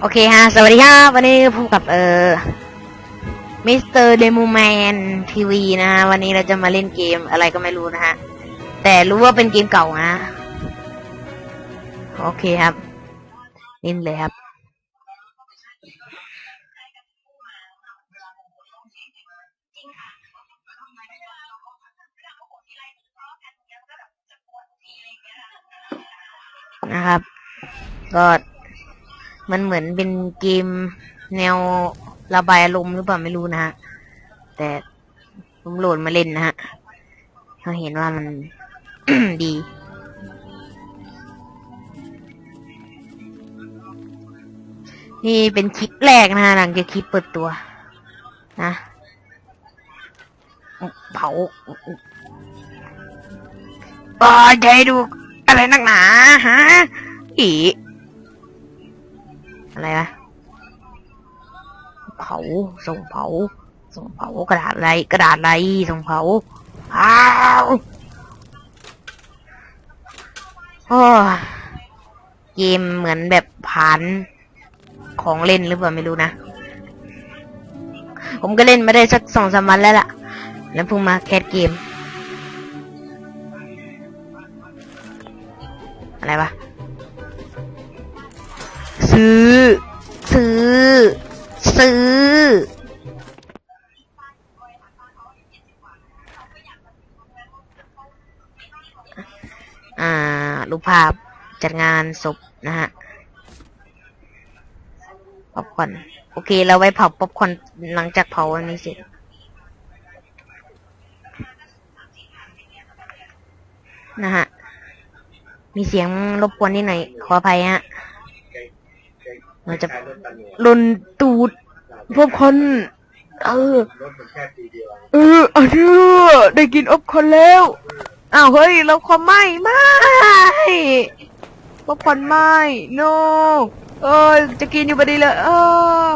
โอเคฮะ สวัสดีครับ วันนี้พบกับเอ่อมิสเตอร์เดมูแมนทีวีนะฮะ วันนี้เราจะมาเล่นเกมอะไรก็ไม่รู้นะฮะ แต่รู้ว่าเป็นเกมเก่านะ โอเคครับเล่นเลยครับ นะครับ ก็ มันเหมือนเป็นเกมแนวระบายอารมณ์หรือเปล่าไม่รู้นะฮะ แต่ผมโหลดมาเล่นนะฮะเราเห็นว่ามัน ดี นี่เป็นคลิปแรกนะฮะหลังจากคลิปเปิดตัว นะเผาปอใจดูอะไรนักหนาฮะอี อะไรวะเผาส่งเผา ส่งเผากระดาษอะไรกระดาษอะไรส่งเผาอ้าวโอ้เกมเหมือนแบบผ่านของเล่นหรือเปล่าไม่รู้นะ ผมก็เล่นไม่ได้สักสองสามวันแล้วล่ะ แล้วเพิ่งมาแคสเกม อะไรวะ ซื้อ ซื้อ ซื้อ อ่า รูปภาพจัดงานศพนะฮะ ป๊อปคอน โอเค เราไว้เผาป๊อปคอนหลังจากเผาอันนี้เสร็จนะฮะ มีเสียงรบกวนนิดหน่อย ขออภัยฮะ เราจะลนตูดพวกคน เออ เอออันเนี้ยได้กินอบคนแล้วอ้าวเฮ้ยเราความไม่ไม่พวกคนไม่ no เออจะกินอยู่พอดีเลยเออ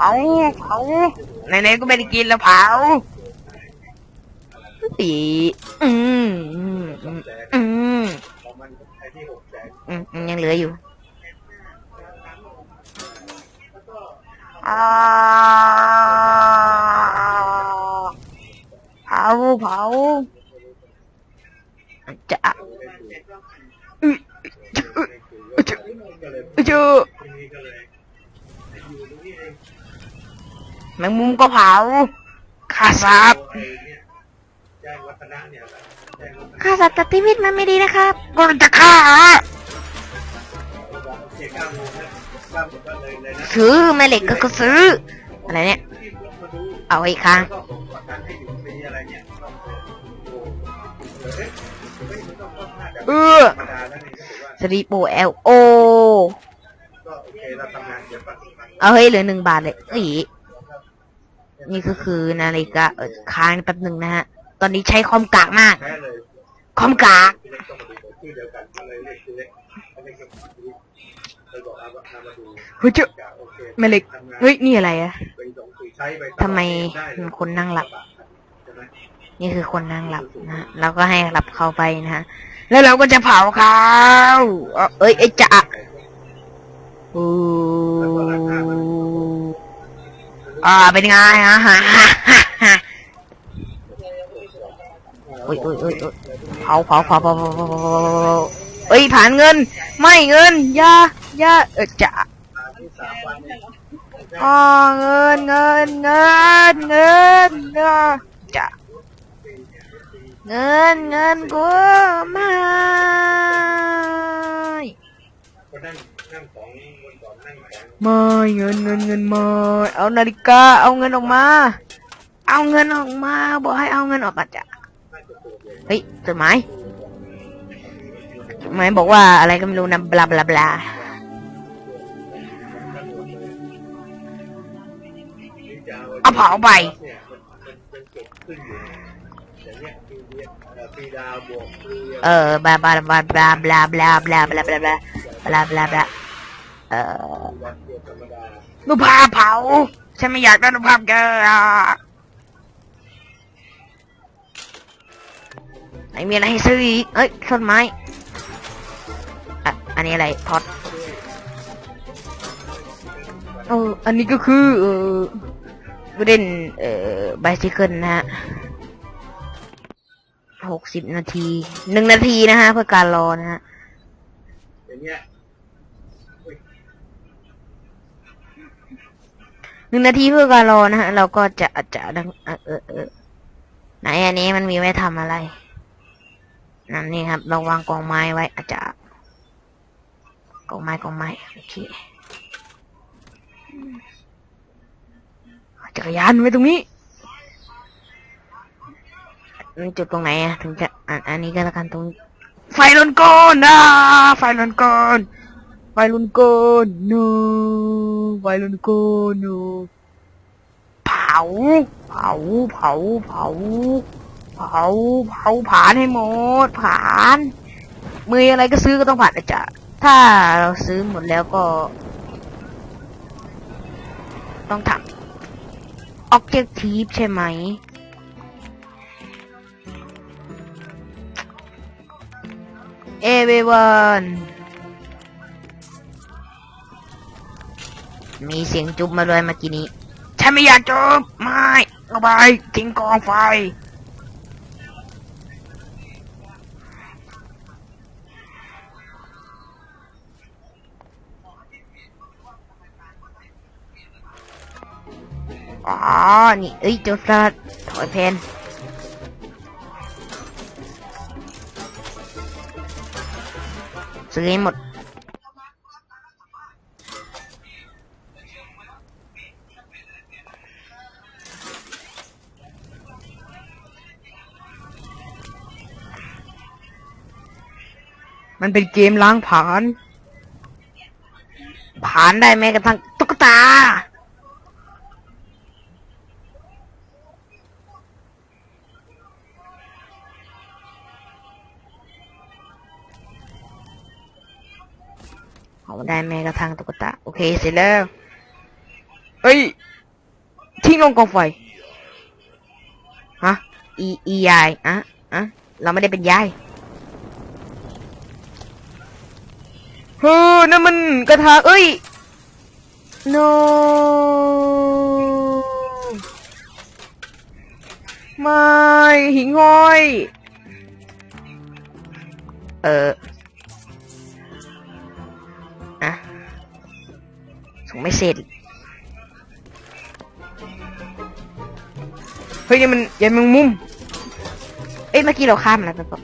เอาเผาไหนๆก็ไม่ได้กินแล้วเผาปีอืมอืมอืมอืมอืมอืมยังเหลืออยู่ อ่า เผาเผาจะอุ๊ยจะจะแมงมุมก็เผาข้าสัตว์ข้าสัตว์ตัดชีวิตมันไม่ดีนะครับก็จะฆ่า ซื้อแม่เหล็กก็ก็ซื้อ อะไรเนี่ย เอาไว้ค้างเออสรีโปเอลโอเอาเฮ้ยเหลือหนึ่งบาทเลยเอ้ยนี่ก็คือนาฬิกาเออค้างแป๊บหนึ่งนะฮะ ตอนนี้ใช้คอมกากมาก คอมกาก เฮ้ยเจ้าแม่เหล็กเฮ้ย นี่อะไรอะทำไมมีคนนั่งหลับ นี่คือคนนั่งหลับนะฮะเราก็ให้หลับเข้าไปนะฮะ แล้วเราก็จะเผาเขาเอ่อเอ้ยไอ้จะอู้อ่าเป็นไงฮะฮะฮะฮะฮะโอ้ยโอ้ยโอ้ยโอ้ยเผาเผาเผาเผาเผาเผา เอ้ยผ่านเงิน ไม่เงินยายาเออจะอ๋อเงินเงินเงินเงินเงินจะเงินเงินกูไม่ไม่เงินเงินเงินไม่เอานาฬิกาเอาเงินออกมา เอาเงินออกมาบอกให้เอาเงินออกมาจ้ะเฮ้ยจดหมาย หมายบอกว่าอะไรก็ไม่รู้นะบลาบลาบลาเอาเผาไปเออบลาบลาบลาบลาบลาบลาบลาบลาบลาบลาบลาบลาบลาเออรูปภาพเผาฉันไม่อยากได้รูปภาพแกอไม่มีอะไรให้ซื้ออีกเอ้ยต้นไม้ อันนี้อะไรพอดเอออันนี้ก็คือเออเล่นเอ่อไบซิเคิลนะฮะหกสิบนาทีหนึ่งนาทีนะฮะเพื่อการรอนะฮะหนึ่งนาทีเพื่อการรอนะฮะ เราก็จะจะดังเออเออเออไหนอันนี้มันมีไว้ทำอะไรนั่นนี่ครับ เราวางกองไม้ไว้อาจจะ กองไม้กองไม้โอเคจักรยานไว้ตรงนี้จุดตรงไหนอะถึงจะอันอันนี้ก็แล้วกันตรงไฟลุนก่อนนะไฟลุนกอนไฟลุนกอนนูไฟลุนกอนนูเผาเผาเผาเผาเผาเผาผ่านให้หมดผ่านมืออะไรก็ซื้อก็ต้องผ่านนะจ๊ะ ถ้าเราซื้อหมดแล้วก็ ต้องทำ objective ใช่ไหม everyone มีเสียงจุ๊บมาด้วยเมื่อกี้นี้ ฉันไม่อยากจุ๊บ ไม่เอาไปทิ้งกองไฟ อ๋อ นี่เอ้ยเจ้าสัตว์ถอยเพนซื้อให้หมด มันเป็นเกมล้างผลาญผ่านได้แม้กระทั่งตุ๊กตา ได้แม้กระทั่งตุ๊กตา โอเคเสร็จแล้ว เอ้ย ทิ้งลงกองไฟ ฮะ อี อียายอะอะเราไม่ได้เป็นยาย เฮ้ยนั่นมันกระทะเอ้ย no ไม่ หิงห้อย เออ ไม่เสร็จ เฮ้ยยังมันยังมึงมุม เอ้ยเมื่อกี้เราข้ามแล้วไปปะ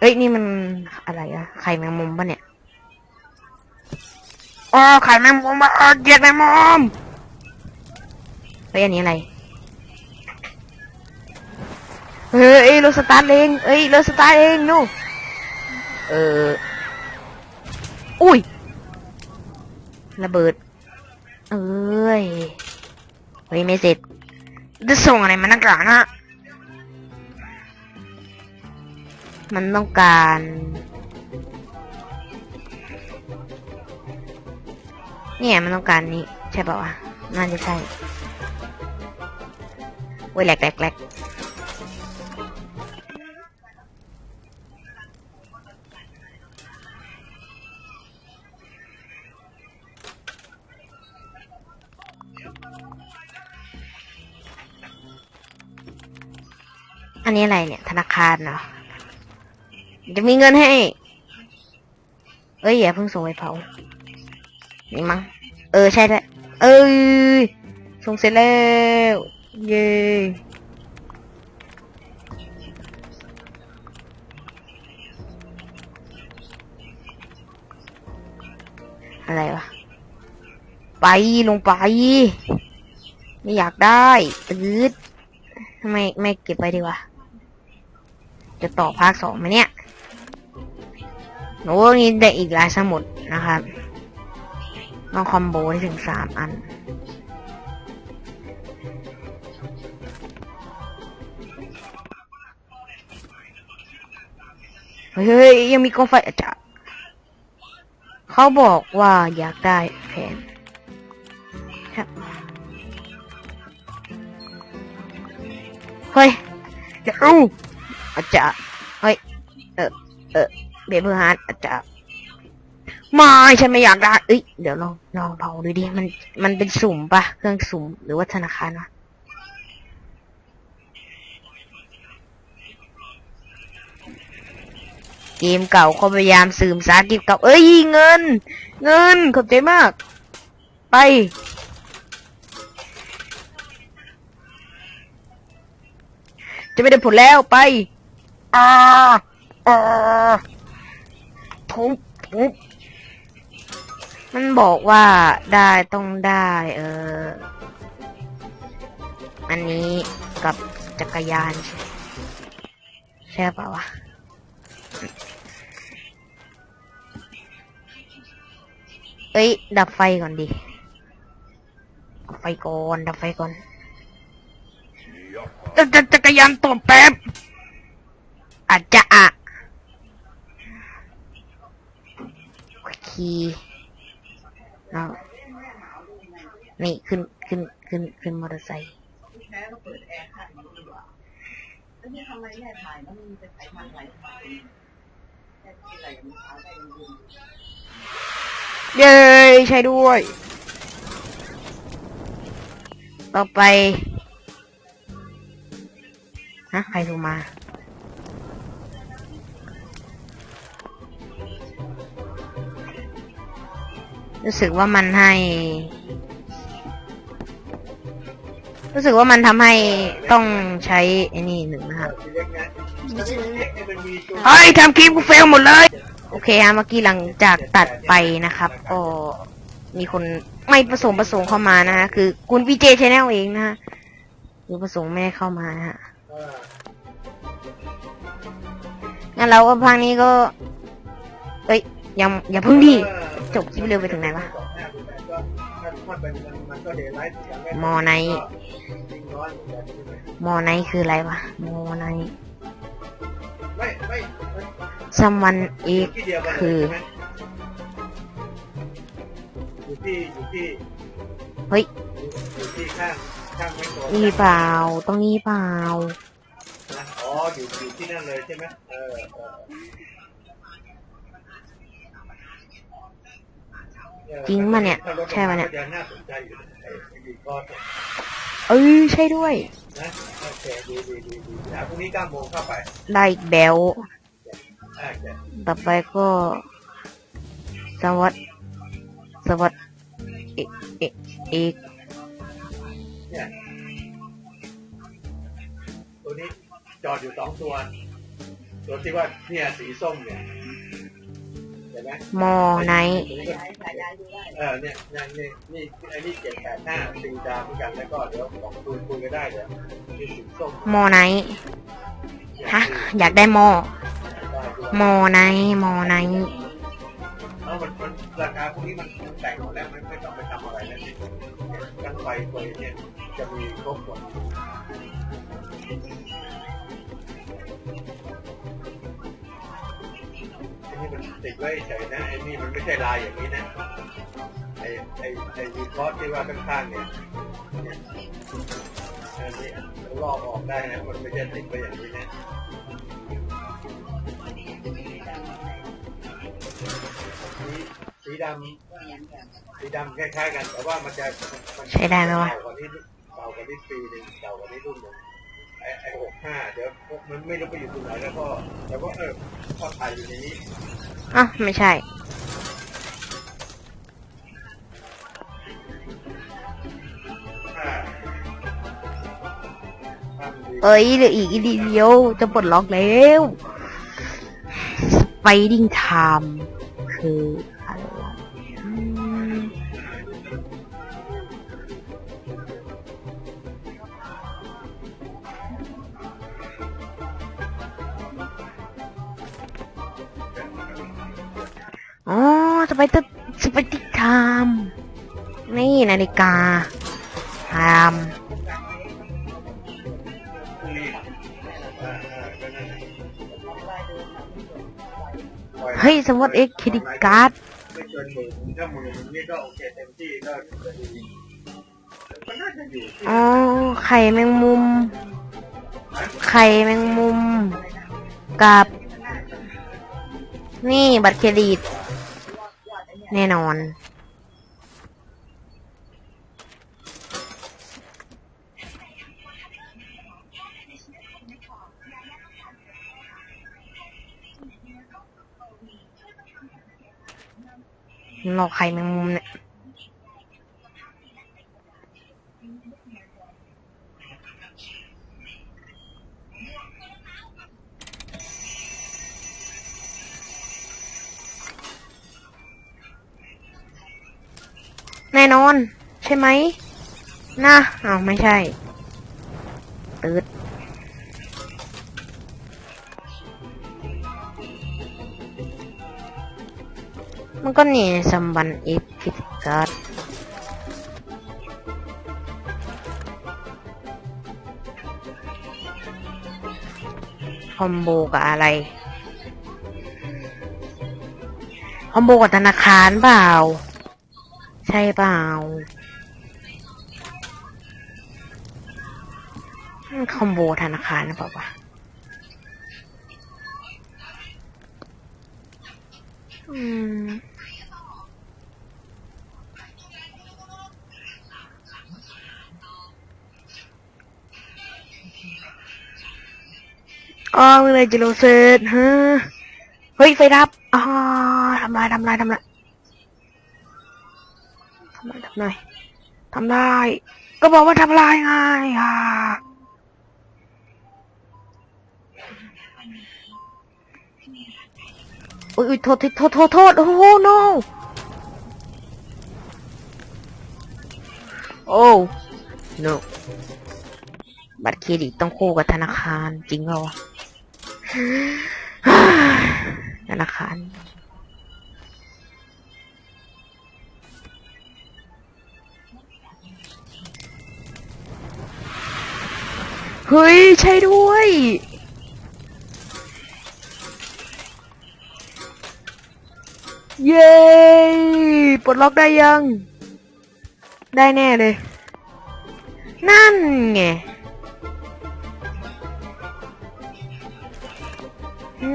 เอ้ยนี่มันอะไรอะไข่แมงมุมปะเนี่ยอ๋อไข่แมงมุมมาเออเกลียดแมงมุมเฮ้ยอันนี้อะไร เฮ้ยเรถสตาร์ทเองเอ้ยรถสตาร์ทเองนู่เออ อุ้ย ระเบิด เอ้ย เฮ้ยไม่เสร็จจะส่งอะไรมานักหนานะ มันต้องการเนี่ยมันต้องการนี้ ใช่ป่าวะน่าจะใช่เว้ยแหลกแหลกแหลก อันนี้อะไรเนี่ย ธนาคารเหรอจะมีเงินให้ เอ้ยอย่าเพิ่งส่งไปเผา นี่มั้ง เออใช่ด้วย เอ้ย ส่งเสร็จแล้ว เย้อะไรวะ ไปลงไป ไม่อยากได้ตืดทำไมไม่เก็บไปดีกว่า จะต่อภาคสองไหมเนี่ยโอ้นี่ได้อีกหลายสมุดนะครับต้องคอมโบได้ถึงสามอัน เฮ้ย ยังมีกองไฟอาจจะเขาบอกว่าอยากได้แผนเฮ้ยอย่าเอาอาจจะเฮ้ย เออ เออเบเบอร์ฮาร์ดอาจจะไม่ฉันไม่อยากได้ เอ้ย เดี๋ยวลอง ลองเผาดูดิ มัน มันเป็นสุ่มปะเครื่องสุ่ม หรือว่าธนาคารวะเกมเก่าเขาพยายามสืมสาเกมเก่า เอ้ย เงิน เงิน ขอบใจมาก ไป จะไม่ได้ผลแล้ว ไป อาอาทุบทุบมันบอกว่าได้ต้องได้ เออ อันนี้กับจักรยาน ใช่ป่าวะเอ้ย ดับไฟก่อนดิ ดับไฟก่อน ดับไฟก่อน จักรยานตัวแป๊บ อาจจะอะขี่เอานี่ขึ้นขึ้นขึ้นขึ้นมอเตอร์ไซค์เปิดแอร์ขัดมันดีกว่าแล้วนี่ทำไมแม่ถ่ายแล้วมันเป็นไขมันไหลเข้าไปแค่ที่ไหลมันขาวได้ยังดีเย้ใช่ด้วย ต่อไป ฮะ ใครโทรมา รู้สึกว่ามันให้ รู้สึกว่ามันทำให้ต้องใช้ไอ้นี่หนึ่งนะครับทีเล็กนะทีเล็กเนี่ยมันมีตัวเฮ้ยทำคลิปกูเฟลหมดเลย โอเคฮะเมื่อกี้หลังจากตัดไปนะครับ ก็มีคนไม่ประสงค์ประสงค์เข้ามานะฮะ คือคุณวีเจชแนลเองนะฮะคือประสงค์ไม่ได้เข้ามานะฮะเอองั้นเราก็พังนี้ก็ เอ้ยยังอย่าเพิ่งดิ จบคลิปเร็วไปถึงไหนวะมอไนมอไนคืออะไรวะมอไนไม่ไม่ซัมวันเอกที่เดียวกันเลยคืออยู่ที่อยู่ที่เฮ้ยอยู่ที่ข้างข้างไม่โกนี่เปล่าต้องนี่เปล่าอ๋ออยู่อยู่ที่นั่นเลยใช่ไหมเออเออ จริงปะเนี่ย ใช่ปะเนี่ยจะน่าสนใจอยู่ไอ้ไอ้ดีคอร์สเนี่ยเอ้ยใช่ด้วยนะโอเคดีดีดีดีนะพรุ่งนี้เก้าโมงเข้าไปได้อีกแบลอ่าโอเคต่อไปก็สวัสดสวัสดเอกเอกเอกเนี่ยตัวนี้จอดอยู่สองตัว ตัวที่ว่าเนี่ยสีส้มเนี่ยเห็นไห มมอไนท์ตัวนี้ก็ย้ายถ่ายย้ายดูได้เออเนี่ยนี่นี่นี่ไอ้นี่เจ็ดแปดห้าสีดำเหมือนกันแล้วก็เดี๋ยวของคุยคุยกันได้เดี๋ยวมีสีส้มมอไนท์ฮะ อยากได้มอได้ด้วยมอไนท์มอไนท์แล้วมันมันราคาพวกนี้มันมันแต่งหมดแล้วมันไม่ต้องไปทำอะไรแล้วเนี่ยทั้งไฟเฟยเนี่ยจะมีครบหมด ติดไว้เฉยนะไอ้นี่มันไม่ใช่ลายอย่างนี้นะไอ้ไอ้ไอ้วีคอสที่ว่าข้างๆเนี่ยอันนี้ลอกออกได้นะมันไม่ใช่ติดไว้อย่างนี้นะสีสีดำสีดำคล้ายๆกัน แต่ว่ามันจะใช้ได้ไหมวะเก่ากว่านี้เก่ากว่านี้ปีหนึ่งเก่ากว่านี้รุ่นหนึ่ง อ้ไอ้หกห้าเดี๋ยวมันไม่รู้ไปอยู่ตรงไหนแล้วก็แต่ว่าเออพอถ่ายอยู่ในนี้อะไม่ใช่อ่าทำดีเอ้ยเหลืออีกอีกเดียวจะปลดล็อกแล้วสไปดิ้งไทม์คืออะไรวะ ไปต์สไปดิ้งไทม์นี่นาฬิกาไทม์ดีอ่าอ่าก็นั่นแหละลายเดิมเฮ้ยสมมติเอ็กเครดิตการ์ดไม่เกินหมื่นถ้าหมื่นนี่ก็โอเคเต็มที่ก็อ๋อไข่แมงมุม ไข่แมงมุม กับ นี่บัตรเครดิต แน่นอน หลอกไข่แมงมุมเนี่ย แน่นอน ใช่ไหมนะอ้าวไม่ใช่ตืดมันก็นี่สัมบันอีพิสกัดคอมโบกับอะไร คอมโบกับธนาคารเปล่า ใช่เปล่า คอมโบธนาคารนะเปล่าวะอืมอ๋อเมื่อไรจะลเสร็จฮะ เฮ้ย ไฟดับอ๋อทำลายทำลายทำลาย ทำลายทำลายทำลายก็บอกว่าทำลายไงอะอุ้ยอุ๊ยโทษโทษโทษโทษโอ้โห no โอ้ no บัตรเครดิตต้องคู่กับธนาคารจริงเหรอธนาคาร เฮ้ย ใช่ด้วย เย้ปลดล็อกได้ยัง ได้แน่เลย นั่นไง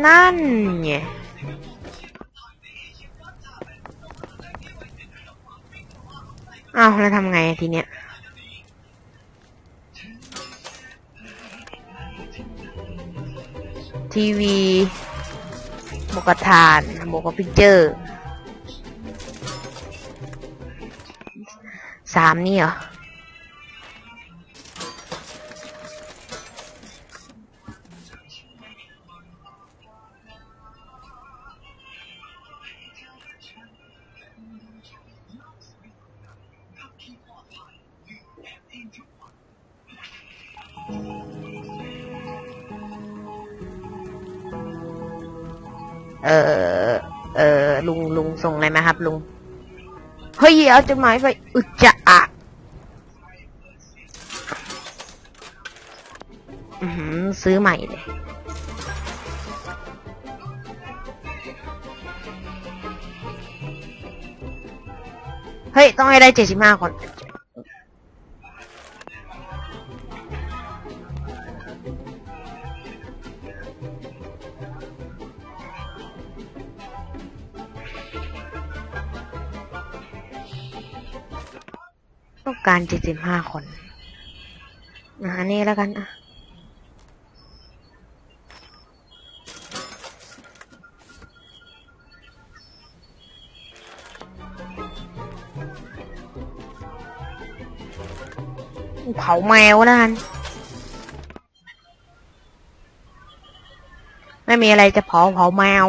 นั่นไงอ้าวแล้วทำไงทีเนี้ย ทีวีบวกกับฐานบวกพิเจอร์สามนี่เหรอ เออ เออลุงลุงส่งอะไรมาครับ ลุง เฮ้ย เอาจดหมายไปอุจจะอะซื้อใหม่เลยเฮ้ย ต้องให้ได้เจ็ดสิบห้าคนต้อง เจ็ดสิบห้าคนอะอันนี้แล้วกันอะเผาแมวแล้วกันไม่มีอะไรจะเผาเผาแมว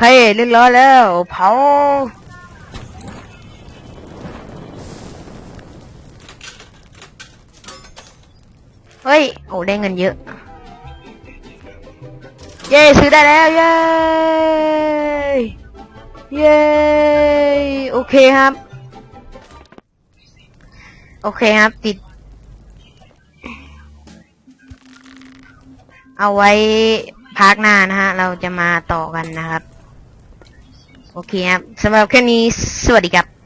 เคเรียบร้อยแล้ว เผาเฮ้ย โอ้ได้เงินเยอะ เย้ซื้อได้แล้ว เย้ เย้ โอเคครับ โอเคครับ ติด เอาไว้พักหน้านะฮะ เราจะมาต่อกันนะครับ โอเคครับสำหรับแค่นี้สวัสดีครับ